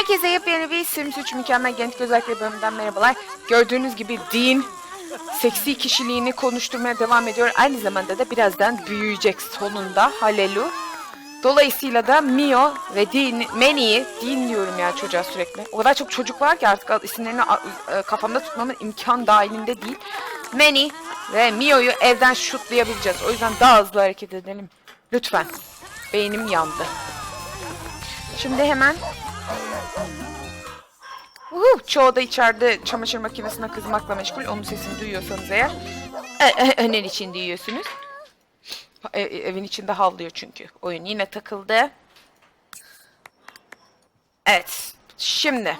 Herkese yepyeni bir Sims 3 mükemmel genç özellikle bölümünden merhabalar. Gördüğünüz gibi Dean seksi kişiliğini konuşturmaya devam ediyor. Aynı zamanda da birazdan büyüyecek sonunda. Halelu. Dolayısıyla da Mio ve Dean, Manny'i, Dean diyorum ya çocuğa sürekli. O kadar çok çocuk var ki artık isimlerini e, kafamda tutmamın imkan dahilinde değil. Manny ve Mio'yu evden şutlayabileceğiz. O yüzden daha hızlı hareket edelim. Lütfen. Beynim yandı. Şimdi hemen Uhu, çoğu da içeride çamaşır makinesine kızmakla meşgul. Onun sesini duyuyorsanız eğer. E, e, öner için duyuyorsunuz. E, e, evin içinde havlıyor çünkü. Oyun yine takıldı. Evet. Şimdi.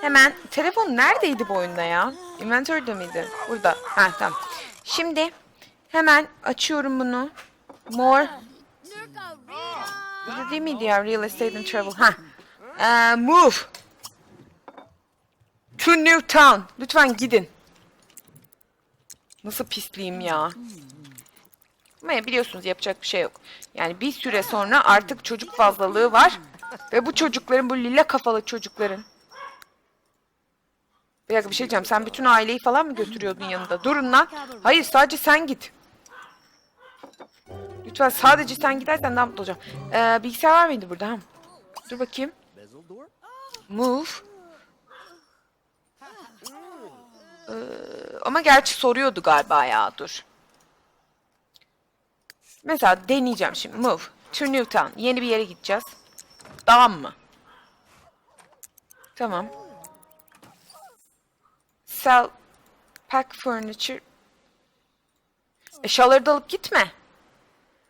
Hemen telefon neredeydi bu oyunda ya? Inventory'de miydi? Burada. Ha tamam. Şimdi hemen açıyorum bunu. More. Burada değil miydi ya? Real estate and travel. Ha. Ee, move. To Newtown. Lütfen gidin. Nasıl pisliyim ya. Ama biliyorsunuz yapacak bir şey yok. Yani bir süre sonra artık çocuk fazlalığı var. Ve bu çocukların, bu lila kafalı çocukların. Bir dakika bir şey diyeceğim. Sen bütün aileyi falan mı götürüyordun yanında? Durun lan. Hayır sadece sen git. Lütfen sadece sen gidersen daha mutlu olacağım. Ee, bilgisayar var mıydı burada? Ha? Dur bakayım. Move. Ee, ama gerçi soruyordu galiba ya. Dur. Mesela deneyeceğim şimdi. Move. To Newtown. Yeni bir yere gideceğiz. Tamam mı? Tamam. Sell pack furniture. Eşyaları da alıp gitme.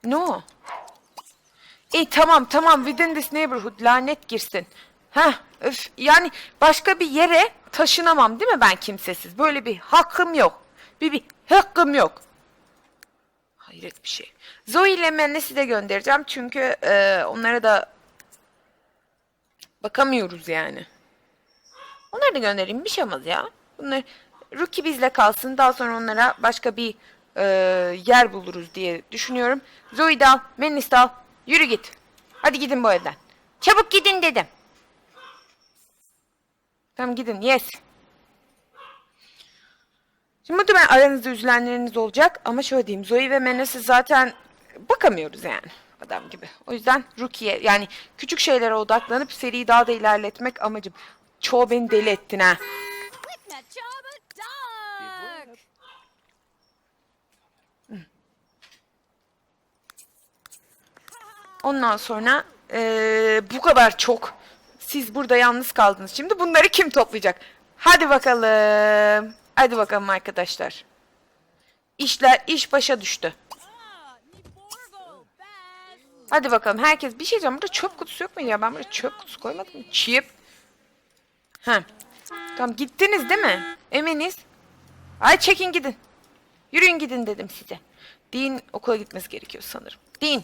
No. İyi tamam tamam within this neighborhood lanet girsin. Heh öf yani başka bir yere taşınamam değil mi ben kimsesiz? Böyle bir hakkım yok. Bir, bir hakkım yok. Hayret bir şey. Zoe ile Menes'i de göndereceğim çünkü e, onlara da bakamıyoruz yani. Onları da göndereyim bir şey olmaz ya. Bunlar Rookie bizle kalsın daha sonra onlara başka bir e, yer buluruz diye düşünüyorum. Zoe de. Yürü git. Hadi gidin bu evden. Çabuk gidin dedim. Tamam gidin yes. Şimdi muhtemelen aranızda üzülenleriniz olacak ama şöyle diyeyim Zoe ve Menes'i zaten bakamıyoruz yani adam gibi. O yüzden Rookie'ye yani küçük şeylere odaklanıp seriyi daha da ilerletmek amacım. Çoğu beni deli ettin ha. Ondan sonra eee, bu kadar çok siz burada yalnız kaldınız. Şimdi bunları kim toplayacak? Hadi bakalım. Hadi bakalım arkadaşlar. İşler iş başa düştü. Hadi bakalım herkes bir şey diyeceğim. Burada çöp kutusu yok mu ya? Ben buraya çöp kutusu koymadım mı? Çip. Ha. Tamam gittiniz değil mi? Eminiz. Ay çekin gidin. Yürüyün gidin dedim size. Dean okula gitmesi gerekiyor sanırım. Dean.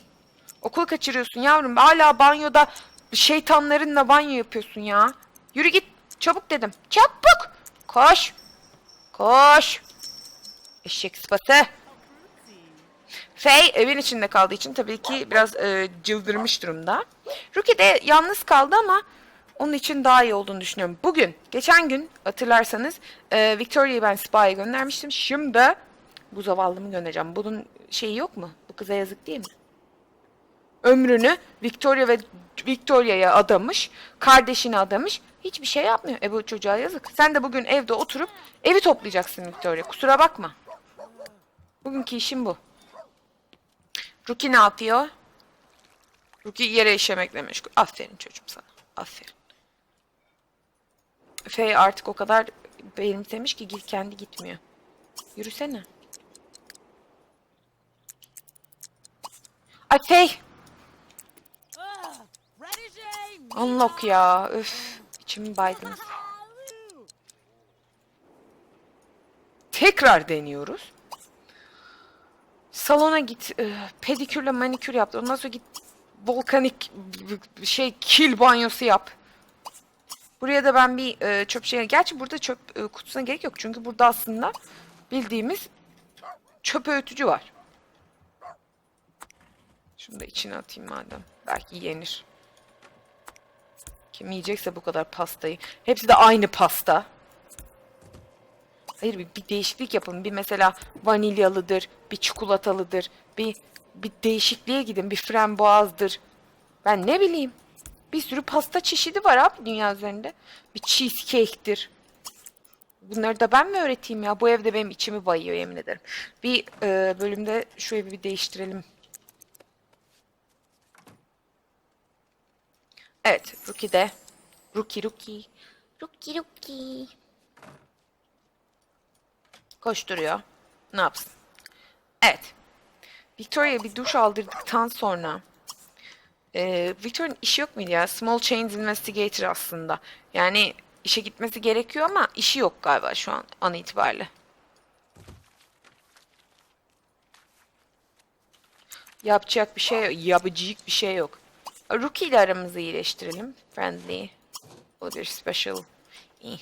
Okul kaçırıyorsun yavrum. Hala banyoda şeytanlarınla banyo yapıyorsun ya. Yürü git. Çabuk dedim. Çabuk. Koş. Koş. Eşek sıpası. Faye evin içinde kaldığı için tabii ki biraz e, çıldırmış durumda. Rookie de yalnız kaldı ama onun için daha iyi olduğunu düşünüyorum. Bugün, geçen gün hatırlarsanız e, Victoria'yı ben Spy'e göndermiştim. Şimdi bu zavallımı göndereceğim. Bunun şeyi yok mu? Bu kıza yazık değil mi? Ömrünü Victoria ve Victoria'ya adamış. Kardeşine adamış. Hiçbir şey yapmıyor. E bu çocuğa yazık. Sen de bugün evde oturup evi toplayacaksın Victoria. Kusura bakma. Bugünkü işim bu. Ruki ne yapıyor? Ruki yere işemekle meşgul. Aferin çocuğum sana. Aferin. Faye artık o kadar benimsemiş ki git kendi gitmiyor. Yürüsene. Ay Faye. Unlock ya. Öf. İçimi baydınız. Tekrar deniyoruz. Salona git. e, Pedikürle manikür yap. Ondan sonra git volkanik şey kil banyosu yap. Buraya da ben bir e, çöp şey... Gerçi burada çöp e, kutusuna gerek yok. Çünkü burada aslında bildiğimiz çöp öğütücü var. Şunu da içine atayım madem. Belki yenir. Kim yiyecekse bu kadar pastayı. Hepsi de aynı pasta. Hayır bir, bir değişiklik yapın. Bir mesela vanilyalıdır, bir çikolatalıdır, bir bir değişikliğe gidin. Bir frambuazdır. Ben ne bileyim. Bir sürü pasta çeşidi var abi dünya üzerinde. Bir cheesecake'tir. Bunları da ben mi öğreteyim ya? Bu evde benim içimi bayıyor yemin ederim. Bir e, bölümde şu evi bir değiştirelim. Evet, Rookie de. Rookie, Rookie. Rookie, Rookie. Koşturuyor. Ne yapsın? Evet. Victoria'ya bir duş aldırdıktan sonra e, Victoria'nın işi yok muydu ya? Small Chains Investigator aslında. Yani işe gitmesi gerekiyor ama işi yok galiba şu an an itibariyle. Yapacak bir şey yok. Yapacak bir şey yok. Rookie ile aramızı iyileştirelim. Friendly. O bir special. İyi.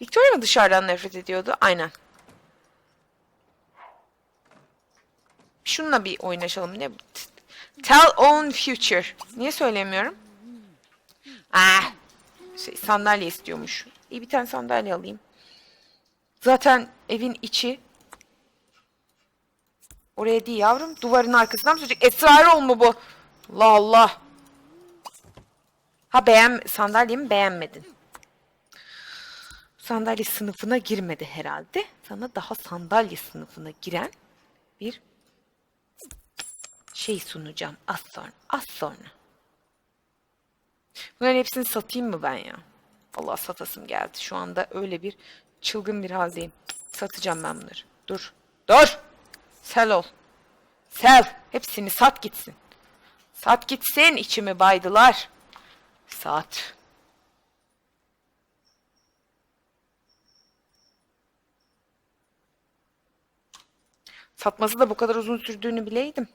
Victoria mı dışarıdan nefret ediyordu? Aynen. Şununla bir oynaşalım. Ne? Tell own future. Niye söylemiyorum? Ah. Şey, sandalye istiyormuş. İyi bir tane sandalye alayım. Zaten evin içi Oraya değil yavrum. Duvarın arkasından mı sürecek? Esrar mu bu? Allah Allah. Ha beğen sandalyemi beğenmedin. Sandalye sınıfına girmedi herhalde. Sana daha sandalye sınıfına giren bir şey sunacağım az sonra. Az sonra. Bunların hepsini satayım mı ben ya? Allah satasım geldi. Şu anda öyle bir çılgın bir haldeyim. Satacağım ben bunları. Dur. Dur. Sel ol. Sel. Hepsini sat gitsin. Sat gitsin. içimi baydılar. Sat. Satması da bu kadar uzun sürdüğünü bileydim.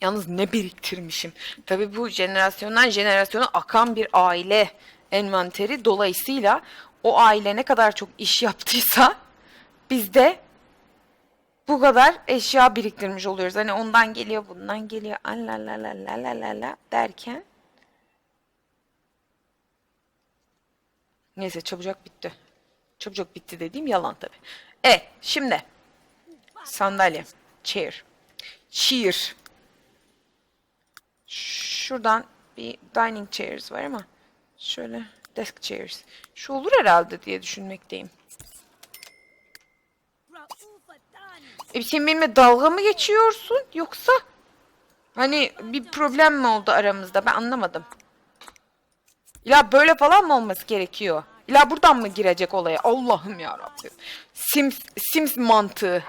Yalnız ne biriktirmişim. Tabii bu jenerasyondan jenerasyona akan bir aile envanteri. Dolayısıyla o aile ne kadar çok iş yaptıysa biz de bu kadar eşya biriktirmiş oluyoruz. Hani ondan geliyor, bundan geliyor. La la la la la la la derken Neyse çabucak bitti. Çabucak bitti dediğim yalan tabii. Evet şimdi sandalye, chair, cheer. Şuradan bir dining chairs var ama şöyle desk chairs. Şu olur herhalde diye düşünmekteyim. E sen benimle dalga mı geçiyorsun yoksa hani bir problem mi oldu aramızda ben anlamadım. İlla böyle falan mı olması gerekiyor? İlla buradan mı girecek olaya? Allah'ım ya Rabbim. Sims Sims mantığı.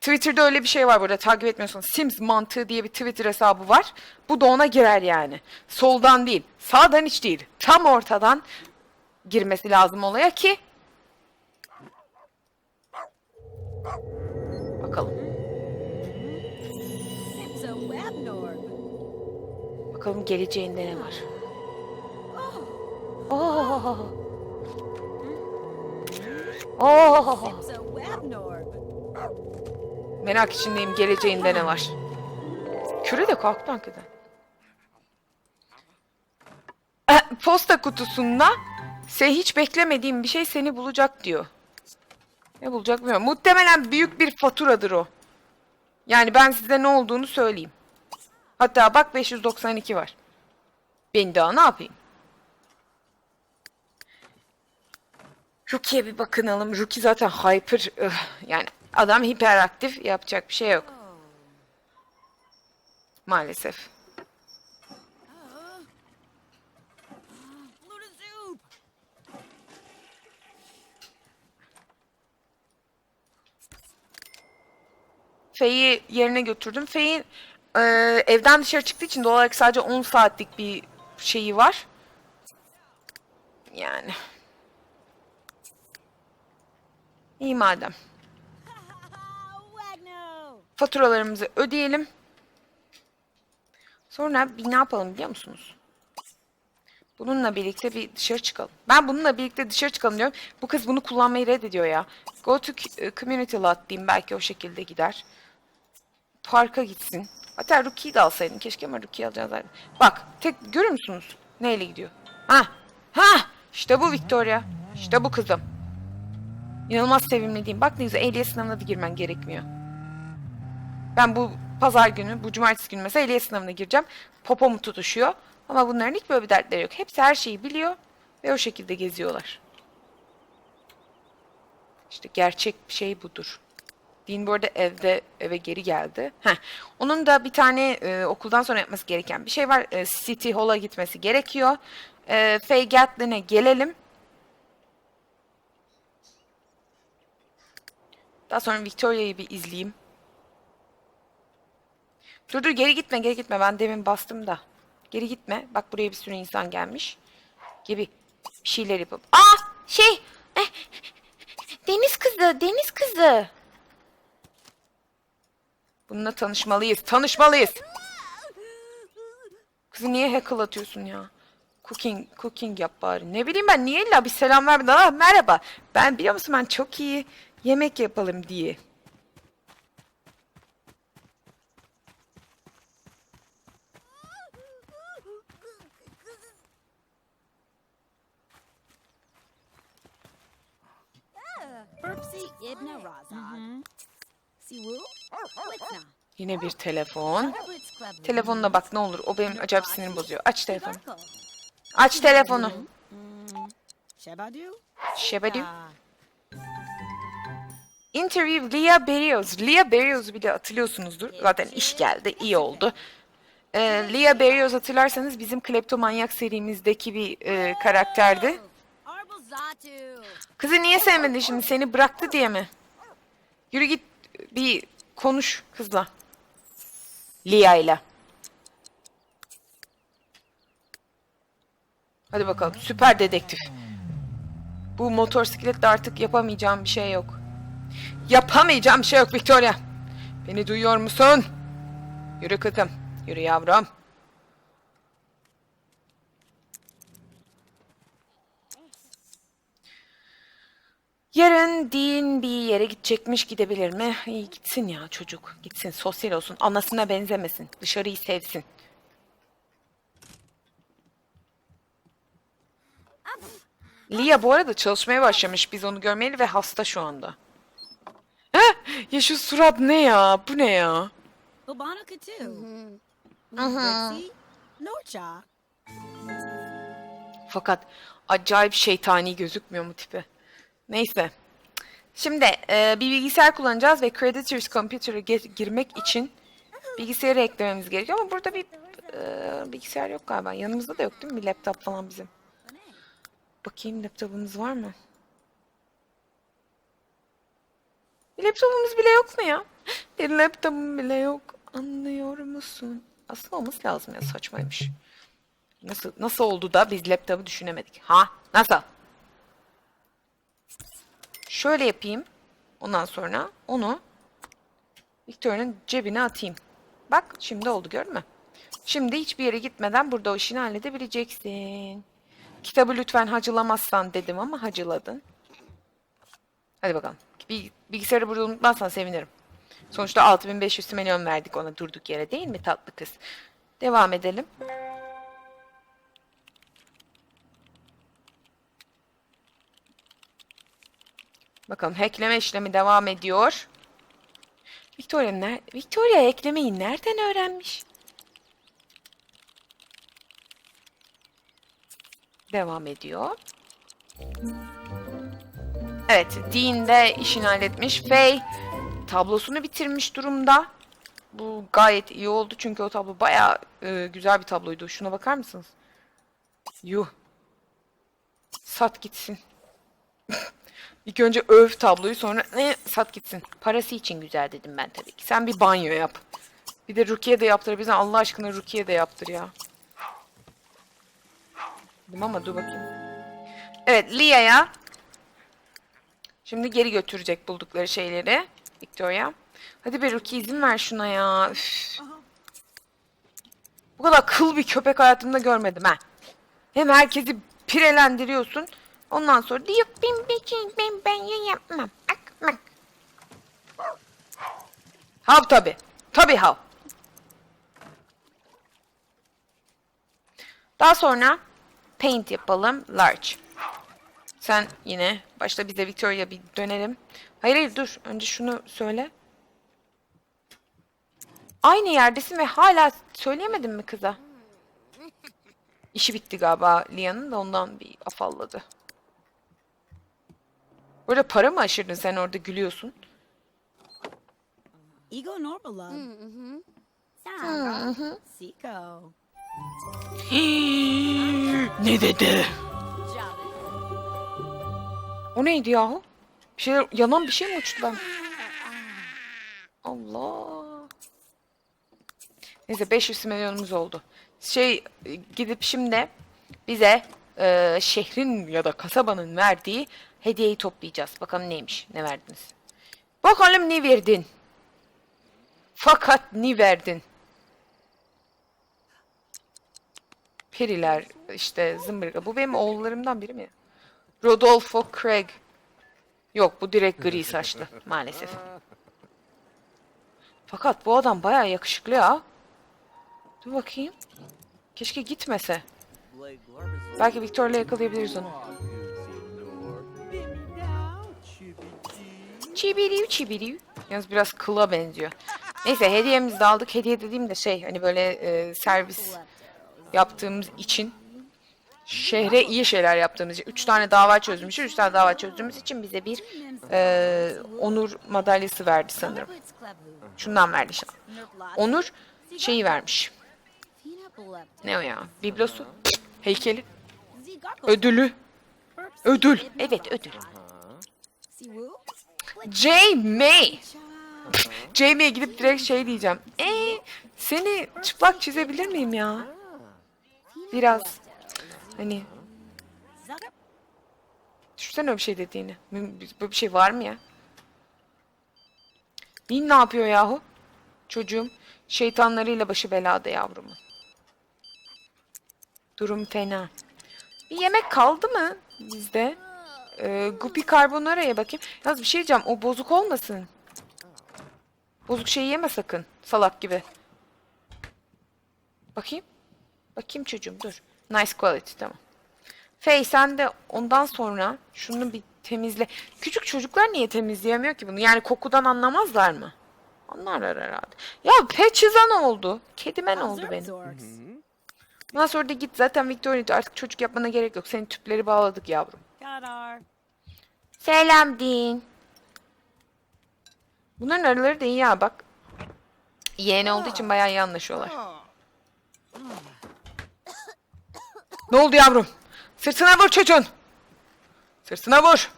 Twitter'da öyle bir şey var burada takip etmiyorsanız. Sims mantığı diye bir Twitter hesabı var. Bu da ona girer yani. Soldan değil, sağdan hiç değil. Tam ortadan girmesi lazım olaya ki Bakalım. Bakalım geleceğinde ne var. Oh. Oh. Norb. Merak içindeyim geleceğinde ne var. Küre de kalktı hakikaten. Eh, Posta kutusunda se hiç beklemediğim bir şey seni bulacak diyor. Ne bulacak bilmiyorum. Muhtemelen büyük bir faturadır o. Yani ben size ne olduğunu söyleyeyim. Hatta bak 592 var. Ben daha ne yapayım? Rookie'ye bir bakınalım. Rookie zaten hyper. ıh, yani adam hiperaktif. Yapacak bir şey yok. Maalesef. Fey'i yerine götürdüm. Fey'in e, evden dışarı çıktığı için doğal olarak sadece 10 saatlik bir şeyi var. Yani. İyi madem. Faturalarımızı ödeyelim. Sonra bir ne yapalım biliyor musunuz? Bununla birlikte bir dışarı çıkalım. Ben bununla birlikte dışarı çıkalım diyorum. Bu kız bunu kullanmayı reddediyor ya. Go to c- community lot diyeyim. Belki o şekilde gider. Parka gitsin. Hatta Ruki'yi de alsaydın. Keşke ama Ruki'yi alacağız. Bak. Tek görüyor musunuz? Neyle gidiyor? Ha. Ha. İşte bu Victoria. İşte bu kızım. İnanılmaz sevimli diyeyim. Bak ne güzel. Ehliyet sınavına da girmen gerekmiyor. Ben bu pazar günü, bu cumartesi günü mesela ehliyet sınavına gireceğim. Popom tutuşuyor. Ama bunların hiç böyle bir dertleri yok. Hepsi her şeyi biliyor ve o şekilde geziyorlar. İşte gerçek şey budur. Dean bu arada evde eve geri geldi. Heh. Onun da bir tane e, okuldan sonra yapması gereken bir şey var. E, City Hall'a gitmesi gerekiyor. E, Faye Gatlin'e gelelim. Daha sonra Victoria'yı bir izleyeyim. Dur dur geri gitme geri gitme ben demin bastım da. Geri gitme. Bak buraya bir sürü insan gelmiş. Gibi bir şeyler yapıp. Aa şey. eh, Deniz kızı deniz kızı. Bununla tanışmalıyız. Tanışmalıyız. Kızı niye heckle atıyorsun ya? Cooking, cooking yap bari. Ne bileyim ben niye illa bir selam vermeden. Aa, merhaba. Ben biliyor musun ben çok iyi yemek yapalım diye. Siwu? Witna. Yine bir telefon. Telefonuna bak ne olur. O benim acayip sinirimi bozuyor. Aç telefonu. Aç telefonu. Shabadu? Şebedi. Ah. Interview Leah Berrios. Leah Berrios'u bir de hatırlıyorsunuzdur. Zaten iş geldi. iyi oldu. Ee, Leah Berrios hatırlarsanız bizim Kleptomanyak serimizdeki bir e, karakterdi. Kızı niye sevmedin şimdi? Seni bıraktı diye mi? Yürü git bir konuş kızla. Leah ile. Hadi bakalım. Süper dedektif. Bu motosikletle artık yapamayacağım bir şey yok. Yapamayacağım bir şey yok Victoria. Beni duyuyor musun? Yürü kızım. Yürü yavrum. Yarın Dean bir yere gidecekmiş gidebilir mi? İyi gitsin ya çocuk. Gitsin sosyal olsun. Anasına benzemesin. Dışarıyı sevsin. Lia bu arada çalışmaya başlamış. Biz onu görmeyeli ve hasta şu anda. Heh, ya şu surat ne ya? Bu ne ya? Obanaka too. Blitzy? Norcha. Fakat acayip şeytani gözükmüyor mu tipi? Neyse. Şimdi e, bir bilgisayar kullanacağız ve Creditors Computer'a girmek için bilgisayarı eklememiz gerekiyor ama burada bir e, bilgisayar yok galiba. Yanımızda da yok değil mi? Bir laptop falan bizim. Bakayım laptopumuz var mı? Bir laptopumuz bile yok mu ya? Bir laptopum bile yok. Anlıyor musun? Aslında olması lazım ya saçmaymış. Nasıl nasıl oldu da biz laptopu düşünemedik? Ha? Nasıl? Şöyle yapayım. Ondan sonra onu Victoria'nın cebine atayım. Bak şimdi oldu gördün mü? Şimdi hiçbir yere gitmeden burada o işini halledebileceksin. Kitabı lütfen hacılamazsan dedim ama hacıladın. Hadi bakalım. Bilgisayarı burada unutmazsan sevinirim. Sonuçta 6500 milyon verdik ona durduk yere değil mi tatlı kız? Devam edelim. Bakalım hackleme işlemi devam ediyor. Victoria, ner Victoria eklemeyi nereden öğrenmiş? Devam ediyor. Evet, Dean de işini halletmiş. Faye tablosunu bitirmiş durumda. Bu gayet iyi oldu çünkü o tablo bayağı e, güzel bir tabloydu. Şuna bakar mısınız? Yuh. Sat gitsin. İlk önce öv tabloyu sonra ne sat gitsin. Parası için güzel dedim ben tabii ki. Sen bir banyo yap. Bir de Rukiye de yaptır. Bize Allah aşkına Rukiye de yaptır ya. Dedim ama dur bakayım. Evet Lia'ya şimdi geri götürecek buldukları şeyleri. Victoria. Hadi be Ruki izin ver şuna ya. Üf. Bu kadar kıl bir köpek hayatımda görmedim ha. Hem herkesi pirelendiriyorsun. Ondan sonra da yok ben ben ben ben yapmam. Ak, mak. Hav tabi. Tabi hav. Daha sonra paint yapalım. Large. Sen yine başta bize Victoria bir dönelim. Hayır hayır dur. Önce şunu söyle. Aynı yerdesin ve hala söyleyemedin mi kıza? İşi bitti galiba Lia'nın da ondan bir afalladı. Burada para mı aşırdın sen orada gülüyorsun? Ego normal love. Sarah. Seco. ne dedi? O neydi yahu? Bir şey, yanan bir şey mi uçtu ben? Allah. Neyse 500 milyonumuz oldu. Şey gidip şimdi bize e, şehrin ya da kasabanın verdiği hediyeyi toplayacağız. Bakalım neymiş? Ne verdiniz? Bakalım ne verdin? Fakat ne verdin? Periler işte zımbırga. Bu benim oğullarımdan biri mi? Rodolfo Craig. Yok bu direkt gri saçlı maalesef. Fakat bu adam bayağı yakışıklı ya. Dur bakayım. Keşke gitmese. Belki Victor'la yakalayabiliriz onu. Çibiriu çibiriu. Yalnız biraz kıla benziyor. Neyse hediyemizi de aldık. Hediye dediğim de şey hani böyle e, servis yaptığımız için şehre iyi şeyler yaptığımız için. Üç tane dava çözmüşüz. Üç tane dava çözdüğümüz için bize bir e, onur madalyası verdi sanırım. Şundan verdi. Nurplat. Onur şeyi vermiş. Ne o ya? Biblosu? Heykeli? Ödülü? Ödül. Evet ödül. Siwoo. J. May. Cha. J. May'e gidip direkt şey diyeceğim. Eee seni çıplak çizebilir miyim ya? Biraz. Hani düşünsene öyle bir şey dediğini. Böyle bir şey var mı ya? Bin ne yapıyor yahu? Çocuğum şeytanlarıyla başı belada yavrumun. Durum fena. Bir yemek kaldı mı bizde? Ee, Guppy Carbonara'ya bakayım. Yalnız bir şey diyeceğim. O bozuk olmasın. Bozuk şey yeme sakın. Salak gibi. Bakayım. Bakayım çocuğum dur. Nice quality tamam. Fey sen de ondan sonra şunu bir temizle. Küçük çocuklar niye temizleyemiyor ki bunu? Yani kokudan anlamazlar mı? Anlarlar herhalde. Ya Patches'a ne oldu? Kedime ne oldu benim? Bundan sonra da git zaten Victoria artık çocuk yapmana gerek yok. Senin tüpleri bağladık yavrum. Kadar. Selam Din. Bunların araları da iyi ya bak. Yeğen olduğu için bayağı iyi anlaşıyorlar. Ne oldu yavrum? Sırtına vur çocuğun. Sırtına vur.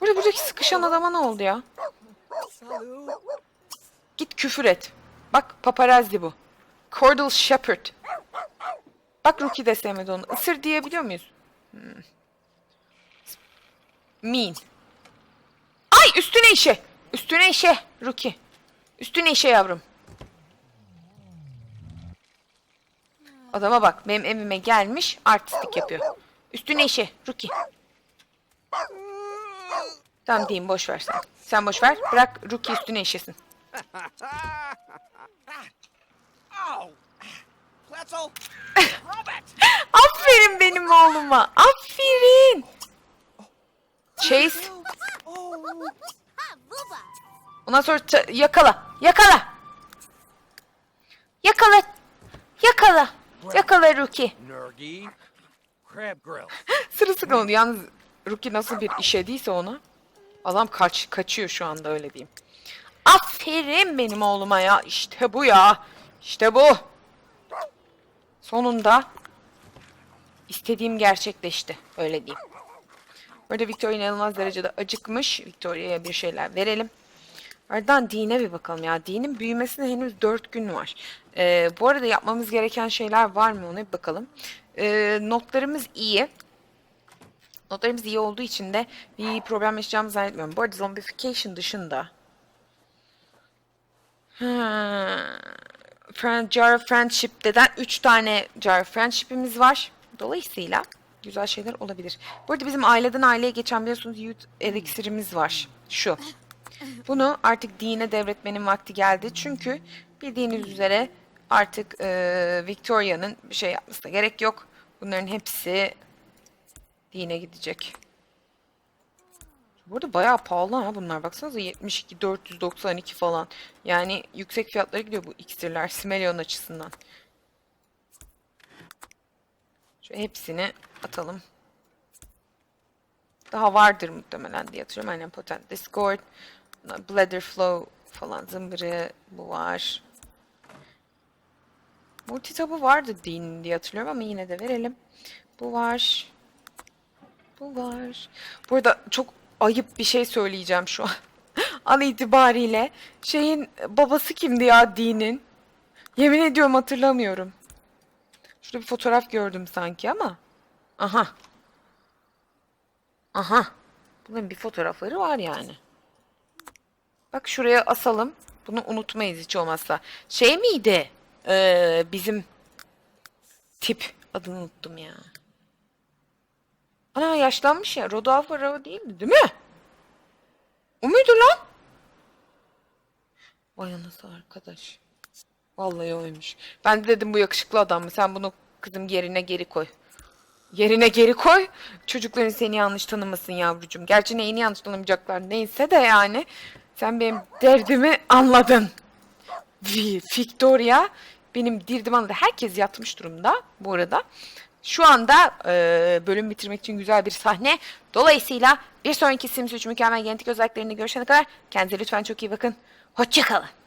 Burada buradaki sıkışan adama ne oldu ya? Git küfür et. Bak paparazzi bu. Cordell Shepherd. Bak Rookie de sevmedi onu. Isır diyebiliyor muyuz? Hmm. Mean. Ay üstüne işe. Üstüne işe Rookie. Üstüne işe yavrum. Adama bak benim evime gelmiş artistik yapıyor. Üstüne işe Rookie. Tamam diyeyim boş ver sen. Sen boş ver. Bırak Rookie üstüne işesin. Aferin benim oğluma. Aferin. Chase. Ondan sonra yakala. Yakala. Yakala. Yakala. Yakala Ruki. Sırılsıklam oldu. Yalnız Ruki nasıl bir işediyse ona. Adam kaç kaçıyor şu anda öyle diyeyim. Aferin benim oğluma ya. İşte bu ya. İşte bu. Sonunda istediğim gerçekleşti. Öyle diyeyim. Burada Victoria inanılmaz derecede acıkmış. Victoria'ya bir şeyler verelim. Ardından Dean'e bir bakalım ya. Dean'in büyümesine henüz 4 gün var. Ee, bu arada yapmamız gereken şeyler var mı ona bir bakalım. Ee, notlarımız iyi. Notlarımız iyi olduğu için de bir problem yaşayacağımızı zannetmiyorum. Bu arada zombification dışında. Ha, Friend, Jar of Friendship'ten 3 tane Jar of Friendship'imiz var. Dolayısıyla güzel şeyler olabilir. Bu arada bizim aileden aileye geçen biliyorsunuz Youth Elixir'imiz var. Şu. Bunu artık dine devretmenin vakti geldi. Çünkü bildiğiniz üzere artık eee, Victoria'nın bir şey yapmasına gerek yok. Bunların hepsi dine gidecek. Bu arada bayağı pahalı ha bunlar. Baksanıza 72, 492 falan. Yani yüksek fiyatlara gidiyor bu iksirler Simelion açısından. Şu hepsini atalım. Daha vardır muhtemelen diye hatırlıyorum. Aynen Potent Discord, Bladder Flow falan zımbırı bu var. Multitabı vardı din diye hatırlıyorum ama yine de verelim. Bu var. Bu var. Bu arada çok ayıp bir şey söyleyeceğim şu an. An itibariyle. Şeyin babası kimdi ya dinin? Yemin ediyorum hatırlamıyorum. Şurada bir fotoğraf gördüm sanki ama. Aha. Aha. Bunların bir fotoğrafları var yani. Bak şuraya asalım. Bunu unutmayız hiç olmazsa. Şey miydi? Ee, bizim tip. Adını unuttum ya. Ana yaşlanmış ya. Rodolfo Rao değildi değil mi? O muydu lan? Vay anası arkadaş. Vallahi oymuş. Ben de dedim bu yakışıklı adam mı? Sen bunu kızım yerine geri koy. Yerine geri koy. Çocukların seni yanlış tanımasın yavrucuğum. Gerçi neyini yanlış tanımayacaklar neyse de yani. Sen benim derdimi anladın. Vi- Victoria benim dirdim anladı. Herkes yatmış durumda bu arada. Şu anda e, bölüm bitirmek için güzel bir sahne. Dolayısıyla bir sonraki Sims 3 mükemmel genetik özelliklerini görüşene kadar kendinize lütfen çok iyi bakın. Hoşçakalın.